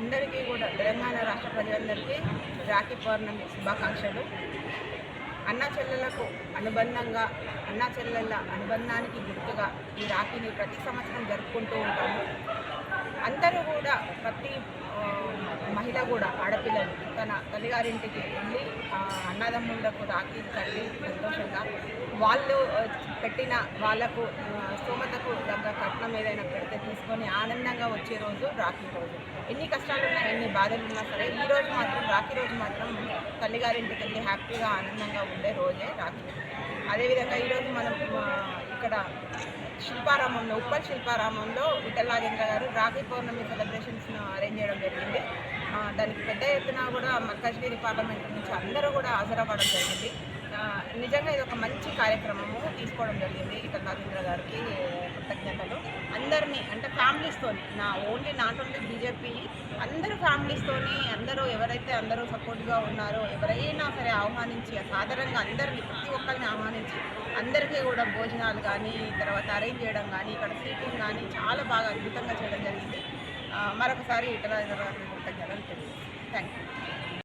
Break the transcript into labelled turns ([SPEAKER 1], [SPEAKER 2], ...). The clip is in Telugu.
[SPEAKER 1] అందరికీ కూడా తెలంగాణ రాష్ట్ర ప్రజలందరికీ రాఖీ పౌర్ణమి శుభాకాంక్షలు. అన్నా చెల్లెలకు అనుబంధంగా అన్నా చెల్లెళ్ళ అనుబంధానికి గుర్తుగా ఈ రాఖీని ప్రతి సంవత్సరం జరుపుకుంటూ ఉంటాము. అందరూ కూడా ప్రతి మహిళ కూడా ఆడపిల్లలు తన తల్లిగారింటికి వెళ్ళి అన్నదమ్ములకు రాఖీ కట్టి సంతోషంగా వాళ్ళు పెట్టిన వాళ్ళకు కట్నం ఏదైనా పెడితే తీసుకొని ఆనందంగా వచ్చే రోజు రాఖీ రోజు. ఎన్ని కష్టాలున్నా ఎన్ని బాధలున్నా సరే ఈ రోజు మాత్రం రాఖీ రోజు మాత్రం తల్లిగారింటికి వెళ్ళి హ్యాపీగా ఆనందంగా ఉండే రోజే రాఖీ. అదేవిధంగా ఈరోజు మనం ఇక్కడ శిల్పారామంలో ఉప్పల్ శిల్పారామంలో విఠలరాజేంద్ర గారు రాఖీ పౌర్ణమి సెలబ్రేషన్స్ను అరేంజ్ చేయడం జరిగింది. దానికి పెద్ద ఎత్తున కూడా మల్కాజ్గిరి పార్లమెంట్ నుంచి అందరూ కూడా హాజరవ్వడం జరిగింది. నిజంగా ఇది ఒక మంచి కార్యక్రమము తీసుకోవడం జరిగింది విఠలరాజేంద్ర గారికి. అందరినీ అంటే ఫ్యామిలీస్తోని నా ఓన్లీ నాట్ ఓన్లీ బీజేపీ అందరూ ఫ్యామిలీస్తోని అందరూ ఎవరైతే అందరూ సపోర్ట్గా ఉన్నారో ఎవరైనా సరే ఆహ్వానించి సాధారణంగా అందరినీ ప్రతి ఒక్కరిని ఆహ్వానించి అందరికీ కూడా భోజనాలు కానీ తర్వాత అరేంజ్ చేయడం కానీ ఇక్కడ సీటింగ్ కానీ చాలా బాగా అద్భుతంగా చేయడం జరిగింది. మరొకసారి ఇతర కృతజ్ఞతలు తెలియదు థ్యాంక్ యూ